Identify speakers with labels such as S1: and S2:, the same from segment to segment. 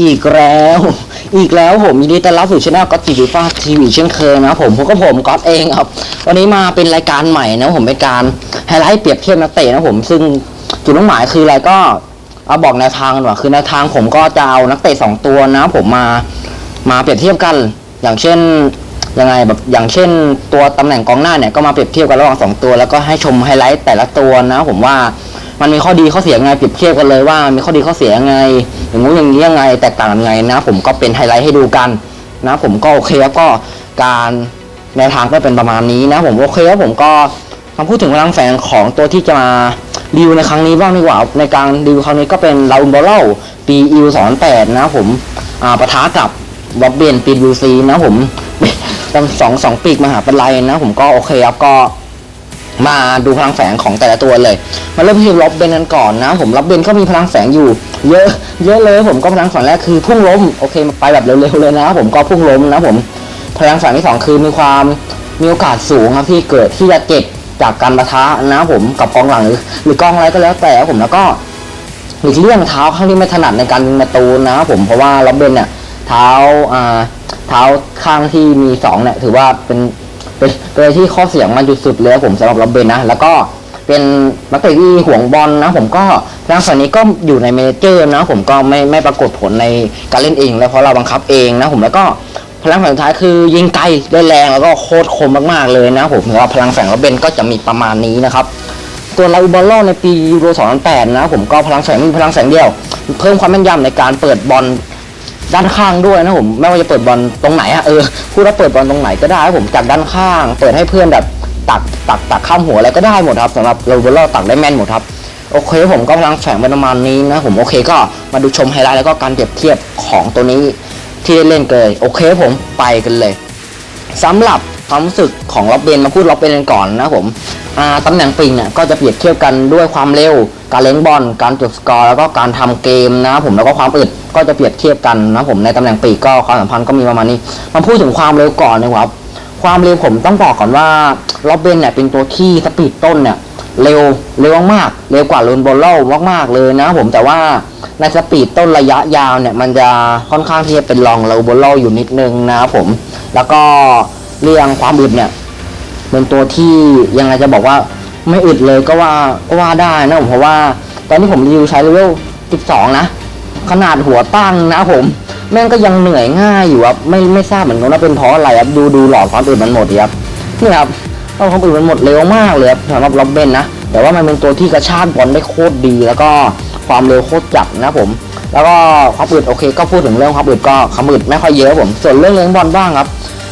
S1: อีกแล้ว อีกแล้วผมยินดีต้อนรับสู่ช่องก็ติดฟ้าทีวีเช่นเคยนะผมผมก็ผมก๊อตเองครับ วันนี้มาเป็นรายการใหม่นะผมเป็นการไฮไลท์เปรียบเทียบนักเตะนะผมซึ่งจุดมุ่งหมายคืออะไรก็เอาบอกแนวทางกันว่าคือแนวทางผมก็จะเอานักเตะสองตัวนะ ผมมามาเปรียบเทียบกัน อย่างเช่นยังไงแบบอย่างเช่น ตัวตำแหน่งกองหน้าเนี่ยก็มาเปรียบเทียบกันระหว่างสองตัว แล้วก็ให้ชมไฮไลท์แต่ละตัวนะ ผมว่ามันมีข้อดีข้อเสียไงเปรียบเทียบกันเลยว่ามีข้อดีข้อเสียไง อย่างงู้นอย่างนี้ยังไงแตกต่างกันยังไงนะ ผมก็เป็นไฮไลท์ให้ดูกันนะ ผมก็โอเคแล้วก็การแนวทางก็เป็นประมาณนี้นะ ผมโอเคแล้วผมก็มาพูดถึงพลังแฝงของตัวที่จะมารีวิวในครั้งนี้บ้างดีกว่าในการรีวิวครั้งนี้ก็เป็นลาอุมบอลลปีอิวสองแปดนะผมอ่าปะทะกับวอบเบนปียูซีนะผมต้งสองสองปีกมหาเป็นไรนะ ผมก็โอเคครับก็มาดูพลังแฝงของแต่ละตัวเลย มาเริ่มที่ล็อบเบนกันก่อนนะ ผมล็อบเบนก็มีพลังแฝงอยู่ เยอะเยอะเลยผมก็พลังแฝงแรกคือพุ่งล้มโอเคไปแบบเร็วๆเลยนะผมก็พุ่งล้มนะผมพลังแฝงที่สองคือมีความมีโอกาสสูงครับที่เกิดที่จะเจ็บจากการประทะนะผมกับกองหลังหรือหรือกองอะไรก็แล้วแต่ผมแล้วก็หลีกเลี่ยงเท้าข้างที่ไม่ถนัดในการยิงประตูนะผมเพราะว่าล็อบเบนเนี่ยเท้าอ่าเท้าข้างที่มีสองเนี่ยถือว่าเป็นเป็นเป็นอะไรที่ข้อเสียงมันจุดสุดเลยผมสำหรับล็อบเบนนะแล้วก็ เป็นนักเตะที่ห่วงบอลนะ ผมก็ทางฝั่งนี้ก็อยู่ในเมเจอร์นะ ผมก็ไม่ไม่ปรากฏผลในการเล่นเอง แล้วเพราะเราบังคับเองนะผมแล้วก็พลังแฝงสุดท้ายคือยิงไกลได้แรงแล้วก็โคตรคมมากๆเลยนะผมถือว่าพลังแฝงล็อบเบนก็จะมีประมาณนี้นะครับตัวลาอุบอลโลในปียูโร2008นะผมก็พลังแฝงมีพลังแฝงเดียว เพิ่มความแม่นยำในการเปิดบอลด้านข้างด้วยนะผมไม่ว่าจะเปิดบอลตรงไหนอะเออพูดว่าเปิดบอลตรงไหนก็ได้ผมจากด้านข้าง เปิดให้เพื่อนแบบ ตักตักตักข้ามหัวอะไรก็ได้หมดครับสำหรับเรเวลาตักได้แม่นหมดครับโอเคผมก็พลังแฝงประมาณนี้นะผมโอเคก็มาดูชมไฮไลท์แล้วก็การเปรียบเทียบของตัวนี้ที่ได้เล่นเลยโอเคผมไปกันเลยสำหรับความรู้สึกของล็อบเบนมาพูดล็อบเบนกันก่อนนะผมตำแหน่งปิงเนี่ยก็จะเปรียบเทียบกันด้วยความเร็ว การเลี้ยงบอล การจบสกอร์แล้วก็การทำเกมนะผมแล้วก็ความอึดก็จะเปรียบเทียบกันนะผมในตำแหน่งปีกก็ความสัมพันธ์ก็มีประมาณนี้มาพูดถึงความเร็วก่อนนะครับ ความเร็วผมต้องบอกก่อนว่าล็อบเบนเนี่ยเป็นตัวที่สปีดต้นเนี่ยเร็วเร็วมากๆเร็วกว่าลูนโบลโลมากๆเลยนะผมแต่ว่าในสปีดต้นระยะยาวเนี่ย มันจะค่อนข้างที่จะเป็นรองลูนโบลโลอยู่นิดนึงนะครับผม แล้วก็เรื่องความอึดเนี่ยเป็นตัวที่ยังไงจะบอกว่าไม่อึดเลยก็ว่าก็ว่าได้นะผมเพราะว่า ตอนที่ผมรีวิวใช้เลเวล12 นะ ขนาดหัวตั้งนะผม แม่งก็ยังเหนื่อยง่ายอยู่ครับไม่ไม่ทราบเหมือนกันว่าเป็นเพราะอะไรครับดูดูหลอดความอึดมันหมดครับนี่ครับเอาความอึดมันหมดเร็วมากเลยครับสำหรับล็อบเบนนะแต่ว่ามันเป็นตัวที่กระชากบอลได้โคตรดี แล้วก็ความเร็วโคตรจัดนะผม แล้วก็ความอึดโอเค ก็พูดถึงเรื่องความอึดก็ความอึดไม่ค่อยเยอะผมส่วนเรื่องเลี้ยงบอลบ้างครับ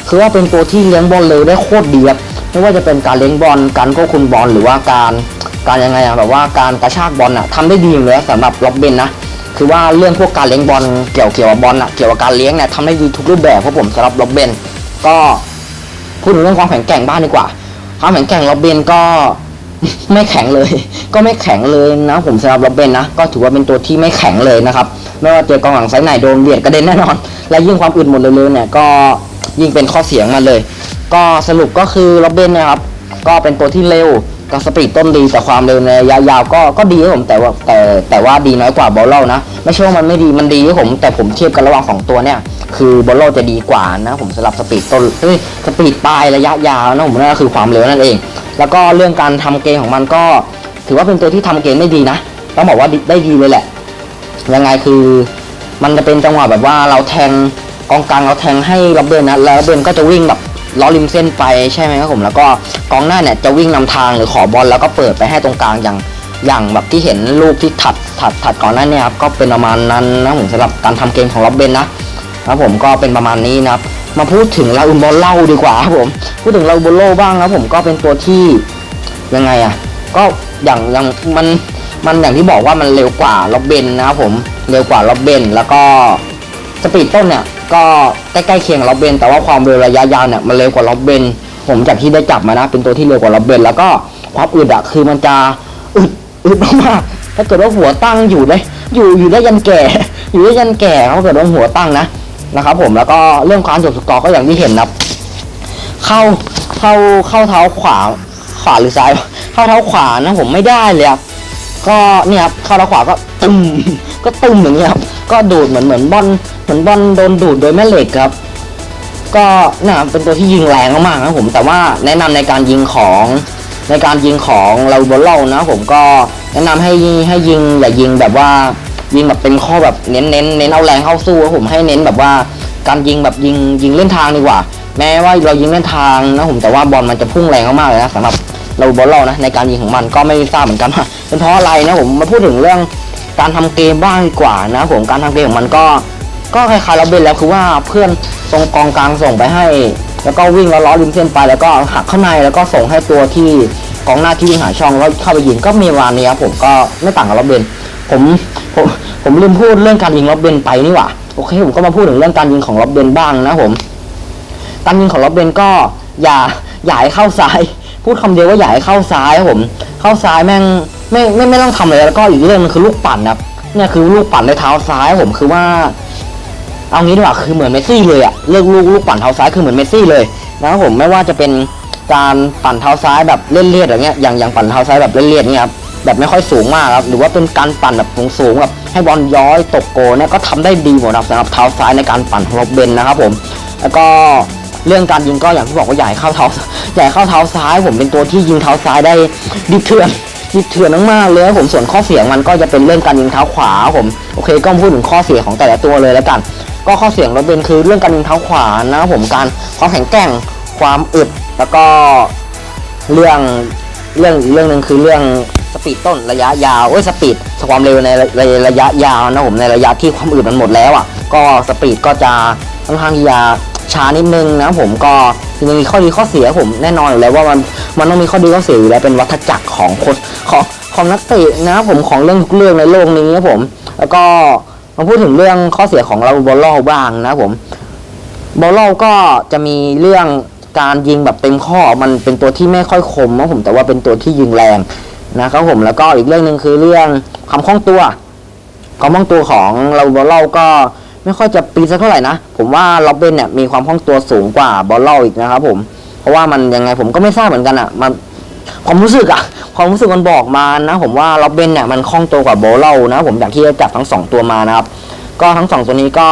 S1: คือว่าเป็นตัวที่เลี้ยงบอลเร็วได้โคตรดีครับไม่ว่าจะเป็นการเลี้ยงบอลการควบคุมบอลหรือว่าการการยังไงอะแบบว่าการกระชากบอลอะทำได้ดีเลยสำหรับล็อบเบนนะ คือว่าเรื่องพวกการเลี้ยงบอลเกี่ยวเกี่ยวกับบอลอะเกี่ยวกับการเลี้ยงเนี่ยทำได้ดีทุกรูปแบบครับผมสำหรับล็อบเบนก็พูดถึงเรื่องความแข็งแกร่งบ้างดีกว่า ความแข็งแกร่งล็อบเบนก็ไม่แข็งเลย ก็ไม่แข็งเลยนะผมสำหรับล็อบเบนนะก็ถือว่าเป็นตัวที่ไม่แข็งเลยนะครับไม่ว่าเจอกองหลังไซส์ไหนโดนเบียดกระเด็นแน่นอน และยิ่งความอึดหมดเร็วๆเนี่ยก็ยิ่งเป็นข้อเสียงมาเลย ก็สรุปก็คือล็อบเบนนะครับก็เป็นตัวที่เร็ว กับสปีดต้นดีแต่ความเร็วในระยะยาวก็ก็ดีครับผมแต่ว่าแต่แต่ว่าดีน้อยกว่าบอลโลนะไม่ใช่ว่ามันไม่ดีมันดีครับผมแต่ผมเทียบกันระหว่างสองตัวเนี่ยคือบอลโลจะดีกว่านะผมสำหรับสปีดต้นเฮ้ยสปีดปลายระยะยาวนะผมนั่นก็คือความเร็วนั่นเอง แล้วก็เรื่องการทำเกมของมันก็ ถือว่าเป็นตัวที่ทำเกมได้ดีนะต้องบอกว่าได้ดีเลยแหละยังไงคือมันจะเป็นจังหวะแบบว่าเราแทงกองกลางเราแทงให้ล็อบเบินนะแล้วล็อบเบนก็จะวิ่งแบบ ล้อริมเส้นไปใช่ไหมครับผมแล้วก็กองหน้าเนี่ยจะวิ่งนำทางหรือขอบอลแล้วก็เปิดไปให้ตรงกลางอย่างอย่างแบบที่เห็นลูกที่ถัดถัดถัดก่อนหน้านี้ครับก็เป็นประมาณนั้นนะผมสำหรับการทำเกมของล็อบเบนนะครับผมก็เป็นประมาณนี้นะครับมาพูดถึงลาอุมบอลเล่าดีกว่าครับผมพูดถึงลาอุมบอลโลบ้างครับผมก็เป็นตัวที่ยังไงอะก็อย่างอย่างมันมันอย่างที่บอกว่ามันเร็วกว่าล็อบเบนนะครับผมเร็วกว่าล็อบเบนแล้วก็สปีดต้นเนี่ย ก็ใกล้ๆเคียงล็อบเบนแต่ว่าความเร็วระยะยาวเนี่ยมันเร็วกว่าล็อบเบนผมจากที่ได้จับมานะเป็นตัวที่เร็วกว่าล็อบเบนแล้วก็ความอึดอะคือมันจะอึดอึดมากๆถ้าเกิดว่าหัวตั้งอยู่ได้อยู่อยู่ได้ยันแก่ อยู่ได้ยันแก่ถ้าเกิดว่าหัวตั้งนะนะครับผมแล้วก็เรื่องความจบสกอร์ก็อย่างที่เห็นนะเข้าเข้าเข้าเท้าขวาขวาหรือซ้าย เข้าเท้าขวานะผมไม่ได้เลยครับก็เนี่ยครับเข้าเท้าขวาก็ตึมก็ตึมอย่างเงี้ยครับ ก็ดูดเหมือนเหมือนบอลเหมือนบอลโดนดูดโดยแม่เหล็กครับ ก็นี่ยเป็นตัวที่ยิงแรงมากๆนะครับผม แต่ว่าแนะนำในการยิงของในการยิงของเราบอลเล่านะผมก็แนะนำให้ให้ยิงอย่ายิงแบบว่ายิงแบบเป็นข้อแบบเน้นเน้นเน้นเอาแรงเข้าสู้ครับผมให้เน้นแบบว่าการยิงแบบยิงยิงเล่นทางดีกว่า แม้ว่าเรายิงเล่นทางนะผมแต่ว่าบอลมันจะพุ่งแรงมากๆเลยนะสำหรับเราบอลเล่านะในการยิงของมันก็ไม่ทราบเหมือนกันว่าเป็นเพราะอะไรนะผมมาพูดถึงเรื่อง การทำเกมบ้างดีกว่านะผมการทำเกมของมันก็ก็คล้ายๆเราเบนแล้วคือว่าเพื่อนตรงกองกลางส่งไปให้ แล้วก็วิ่งแล้วล้อริมเส้นไปแล้วก็หักเข้าในแล้วก็ส่งให้ตัวที่กองหน้าที่วิ่งหาช่องแล้วเข้าไปยิงก็มีวานนี้ครับผมก็ไม่ต่างกับเราเบนผมผมผมลืมพูดเรื่องการยิงล็อบเบนไปนี่หว่าโอเคผมก็มาพูดถึงเรื่องการยิงของล็อบเบนบ้างนะผมการยิงของล็อบเบนก็อย่าอย่าให้เข้าซ้าย พูดคำเดียวว่าอย่าให้เข้าซ้ายครับผม เข้าซ้ายแม่ง ไม่ไม่ไม่ต้องทำเลยแล้วก็อีกเรื่องหนึงคือลูกปั่นครับเนี่ยคือลูกปั่นด้วยเท้าซ้ายผมคือว่า เอางี้ดีกว่าคือเหมือนเมสซี่เลยอะเลือกลูกลูกปั่นเท้าซ้ายคือเหมือนเมสซี่เลยนะครับผมไม่ว่าจะเป็นการปั่นเท้าซ้ายแบบเล่นเลียดอย่างเงี้ยอย่างอย่างปั่นเท้าซ้ายแบบเล่นเลียดเนี่ยครับแบบไม่ค่อยสูงมากครับหรือว่าเป็นการปั่นแบบสูงสูงๆแบบให้บอลย้อยตกโกเนี่ยก็ทำได้ดีหมดครับสำหรับเท้าซ้ายในการปั่นของโรบเบนนะครับผมแล้วก็เรื่องการยิงก็อย่างที่บอกว่าใหญ่เข้าเท้าใหญ่เข้าเท้าซ้าย ผมเป็นตัวที่ยิงเท้าซ้ายได้ดิเถื่อน ดิบเถื่อนมากๆเลยครับผมส่วนข้อเสียมันก็จะเป็นเรื่องการยิงเท้าขวาผมโอเคก็พูดถึงข้อเสียของแต่ละตัวเลยแล้วกัน ก็ข้อเสียงรถเบนคือเรื่องการยิงเท้าขวานะครับผมการความแข็งแกร่งความอึดแล้วก็เรื่องเรื่องเรื่องหนึ่งคือเรื่องสปีดต้นระยะยาวโอ้ยสปีดความเร็วในระยะยาวนะผมในระยะที่ความอึดมันหมดแล้วอะก็สปีดก็จะค่อนข้างที่จะช้านิดนึงนะผมก็ ยังมีข้อดีข้อเสียผมแน่นอนอยู่แล้วว่ามันมันต้องมีข้อดีข้อเสียอยู่แล้วเป็นวัฏจักรของคนของของนักเตะนะครับผมของเรื่องทุกเรื่องในโลกนี้ครับผม แล้วก็มาพูดถึงเรื่องข้อเสียของเราบอลลบ้างนะครับผมบอลโลก็จะมีเรื่องการยิงแบบเต็มข้อมันเป็นตัวที่ไม่ค่อยคมนะผมแต่ว่าเป็นตัวที่ยิงแรงนะครับผมแล้วก็อีกเรื่องหนึ่งคือเรื่องความคล่องตัวความคล่องตัวของเราบอลลก็ ไม่ค่อยจะปีสักเท่าไหร่นะ ผมว่าล็อบเบนเนี่ยมีความคล่องตัวสูงกว่าบอลโลอีกนะครับผมเพราะว่ามันยังไงผมก็ไม่ทราบเหมือนกันอะ่ะมันความรู้สึกอะความรู้สึกมันบอกมานะ ผมว่าล็อบเบนเนี่ยมันคล่องตัวกว่าบอลโลนะผมจากที่ได้จับทั้งสองตัวมานะครับ ก็ทั้งสองตัวนี้ก็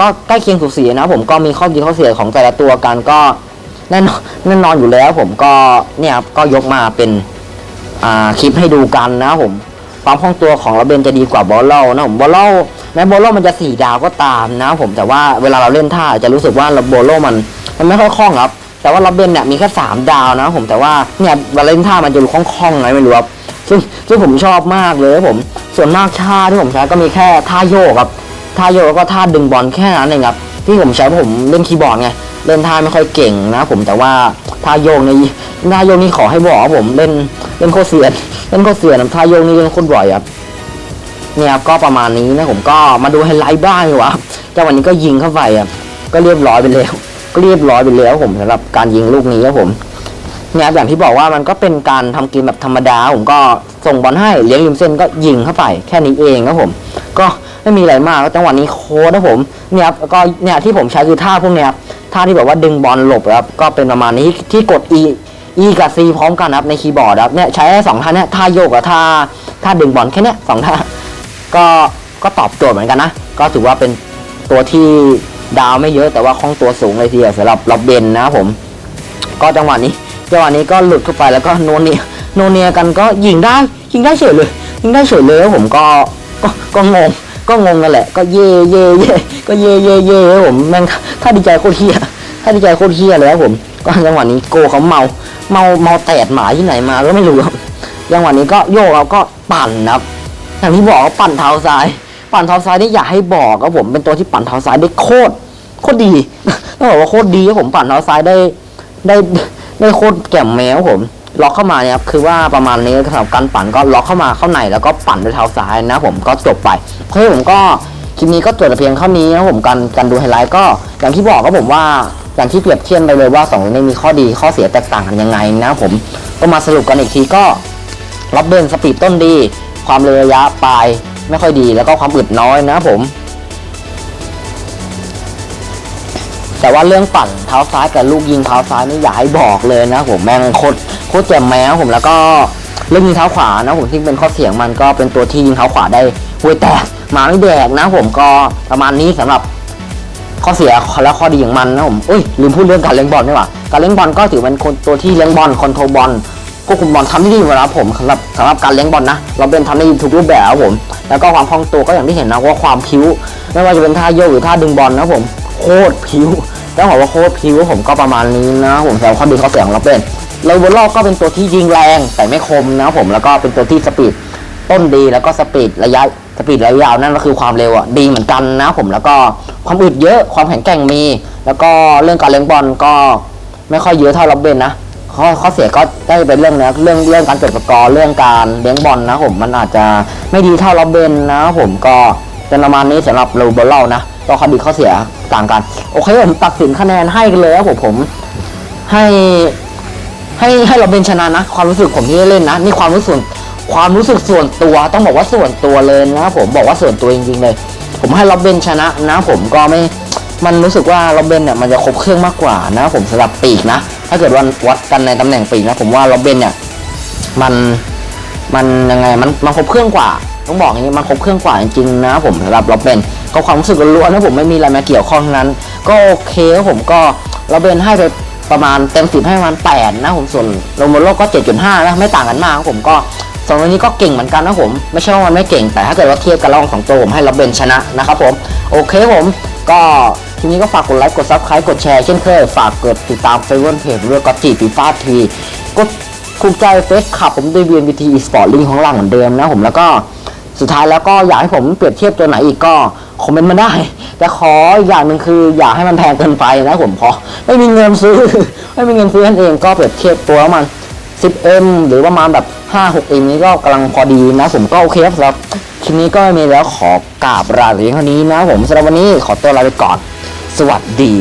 S1: ก็ใกล้เคียงสูสีนะ ผมก็มีข้อดีข้อเสียของแต่ละตัวกันก็แน่นอนแน่นอนอยู่แล้ว ผมก็เนี่ยครับก็ยกมาเป็นอ่าคลิปให้ดูกันนะผมความคล่องตัวของเราเบนจะดีกว่าบอลเล่านะผมบอลเล่า แม้บอลล่ามันจะสี่ดาวก็ตามนะผมแต่ว่าเวลาเราเล่นท่าจะรู้สึกว่าเราบอลล่ามันมันไม่ค่อยคล่องครับ แต่ว่าเราเบนเนี่ยมีแค่สามดาวนะผมแต่ว่าเนี่ยเวลาเล่นท่ามันจะดูคล่องๆไงไม่รู้ครับซึ่งซึ่งผมชอบมากเลยครับผมส่วนมากท่าที่ผมใช้ก็มีแค่ท่าโยกครับท่าโยกแล้วก็ท่าดึงบอลแค่นั้นเองครับที่ผมใช้เพราะผมเล่นคีย์บอร์ดไงเล่นท่าไม่ค่อยเก่งนะผมแต่ว่าท่าโยกนี่ท่าโยกนี่ขอให้บอกผมเล่นเล่นโคเสียนเล่นโคเสียนท่าโยกนี่เล่นโคตรบ่อยครับ เนี่ยครับก็ประมาณนี้นะผมก็มาดูไฮไลท์บ้างดีกว่าจังหวะนี้ก็ยิงเข้าไปครับก็เรียบร้อยไปแล้วก็เรียบร้อยไปแล้วผมสำหรับการยิงลูกนี้ครับผมเนี่ยครับอย่างที่บอกว่ามันก็เป็นการทำเกมแบบธรรมดา ผมก็ส่งบอลให้เลี้ยงริมเส้นก็ยิงเข้าไปแค่นี้เองครับผม ก็ไม่มีอะไรมากก็จังหวะนี้โค้ดนะผมเนี่ยครับก็เนี่ยที่ผมใช้คือท่าพวกเนี้ยครับท่าที่แบบว่าดึงบอลหลบครับก็เป็นประมาณนี้ที่กด E E กับ C พร้อมกันครับในคีย์บอร์ดครับเนี่ยใช้สองท่าเนี่ยท่าโยกกับท่าท่าดึงบอลแค่เนี้ยสองท่า ก็ก็ตอบโจทย์เหมือนกันนะ ก็ถือว่าเป็นตัวที่ดาวไม่เยอะแต่ว่าคล่องตัวสูงเลยทีเดียวสำหรับล็อบเบนนะครับผม ก็จังหวะนี้จังหวะนี้ก็หลุดเข้าไปแล้วก็โนเนียโนเนียกันก็ยิงได้ยิงได้เฉยเลย ยิงได้เฉยเลยแล้วผมก็ก็ก็งงก็งงกันแหละ ก็เย่เย่เย่ก็เย่เย่เย่ครับผมแม่งถ้าดีใจโคตรเฮียถ้าดีใจโคตรเฮียเลยครับผมก็จังหวะนี้โกเขาเมาเมาเมาแตดหมาที่ไหนมาก็ไม่รู้ครับจังหวะนี้ก็โยกแล้วก็ปั่นนะครับ อย่างที่บอกว่าปั่นเท้าซ้าย ปั่นเท้าซ้ายนี่อยากให้บอกครับผมเป็นตัวที่ปั่นเท้าซ้ายได้โคตรโคตรดีต้องบอกว่าโคตรดีครับผมปั่นเท้าซ้ายได้ได้ได้โคตรแก่มแมวผมล็อกเข้ามาเนี่ยครับคือว่าประมาณนี้สำหรับการปั่นก็ล็อกเข้ามาเข้าในแล้วก็ปั่นด้วยเท้าซ้ายนะผมก็จบไปเฮ้ยผมก็คลิปนี้ก็จบแต่เพียงเท่านี้นะผมการการดูไฮไลท์ก็อย่างที่บอกก็ผมว่าอย่างที่เปรียบเทียบไปเลยว่าสองนี้มีข้อดีข้อเสียแตกต่างกันยังไงนะผมก็มาสรุปกันอีกทีก็รับเบิร์นสปีดต้นดี ความเร็วระยะปลายไม่ค่อยดีแล้วก็ความอึดน้อยนะผม แต่ว่าเรื่องปั่นเท้าซ้ายกับลูกยิงเท้าซ้ายนี่อย่าให้บอกเลยนะผมแม่งโคตรโคตรแจ่มแมวผมแล้วก็เรื่องยิงเท้าขวานะผมที่เป็นข้อเสียงมันก็เป็นตัวที่ยิงเท้าขวาได้ห้วยแตกหมาไม่แดกนะผมก็ประมาณนี้สำหรับข้อเสียและข้อดีของมันนะผมเอ้ยลืมพูดเรื่องการเลี้ยงบอลนี่หว่าการเลี้ยงบอลก็ถือเป็นคนตัวที่เลี้ยงบอลคอนโทรลบอล ควบคุมบอลทำได้ดีหมดแล้วผมสำหรับสำหรับการเลี้ยงบอลนะเราเป็นทำได้ดีทุกรูปแบบครับผม แล้วก็ความคล่องตัวก็อย่างที่เห็นนะว่าความพิ้ว ไม่ว่าจะเป็นท่าโยกหรือท่าดึงบอลนะผมโคตรพิ้วต้องบอกว่าโคตรพิ้วผมก็ประมาณนี้นะผมสำหรับข้อดีข้อเสียของเราเป็นเราบนรอบก็เป็นตัวที่ยิงแรงแต่ไม่คมนะผมแล้วก็เป็นตัวที่สปีดต้นดีแล้วก็สปีดระยะสปีดระยะยาวนั่นก็คือความเร็วอะดีเหมือนกันนะผมแล้วก็ความอึดเยอะความแข็งแกร่งมี แล้วก็เรื่องการเลี้ยงบอลก็ไม่ค่อยเยอะเท่าล็อบเบนนะ ข้อข้อเสียก็ได้เป็นเรื่องนะเรื่องเรื่องการจดสกอร์เรื่องการเลี้ยงบอลนะผมมันอาจจะไม่ดีเท่าล็อบเบนนะผมก็เป็นประมาณนี้สำหรับรูเบลเล่านะก็ข้อดีข้อเสียต่างกัน โอเคผมตัดสินคะแนนให้กันเลยครับผมผมให้ให้ให้เราเป็นชนะนะ ความรู้สึกผมที่ได้เล่นนะ นี่ความรู้สึกความรู้สึกส่วนตัวต้องบอกว่าส่วนตัวเลยนะผมบอกว่าส่วนตัวจริงๆเลย ผมให้ล็อบเบนชนะนะผมก็ไม่มันรู้สึกว่าล็อบเบนเนี่ยมันจะครบเครื่องมากกว่านะผมสำหรับปีกนะ ถ้าเกิดว่าวัดกันในตำแหน่งปีกนะผมว่าล็อบเบนเนี่ยมันมันยังไงมันมันครบเครื่องกว่า ต้องบอกอย่างนี้มันครบเครื่องกว่าจริงๆนะผมสำหรับล็อบเบนก็ความรู้สึกล้วนๆนะผมไม่มีอะไรมาเกี่ยวข้องทั้งนั้น ก็โอเคครับผมก็ล็อบเบนให้ไปประมาณเต็มสิบให้ประมาณแปดนะผมส่วนโรโมโลก็เจ็ดจุดห้านะไม่ต่างกันมากครับผมก็สองตัวนี้ก็เก่งเหมือนกันนะผม ไม่ใช่ว่ามันไม่เก่งแต่ถ้าเกิดว่าเทียบกันระหว่างสองตัวผมให้ล็อบเบนชนะนะครับผมโอเคผมก็ ทีนี้ก็ฝากกดไลค์กดซับสไครต์กดแชร์เช่นเคย ฝากกดติดตามเฟซบุ๊กเพจด้วยก็จีปีฟ้าทีกดถูกใจเฟซขับผมด้วย VNBT Esport ลิงก์ของหล่างเหมือนเดิมนะผมแล้วก็สุดท้ายแล้วก็อยากให้ผมเปรียบเทียบตัวไหนอีกก็คอมเมนต์มาได้ แต่ขออีกอย่างหนึ่งคืออย่าให้มันแพงเกินไปนะผมพราะไม่มีเงินซื้อ ไม่มีเงินซื้อนั่นเองก็เปรียบเทียบตัวมัน 10m หรือประมาณแบบ 5-6m นี้ก็กำลังพอดีนะผมก็โอเคครับสำหรับคลิปนี้ก็ม่มีแล้วขอกราบลาเพียงเท่านี้นะผมสำหรับวันนี้ขอตัวลาไปก่อน สวัสดี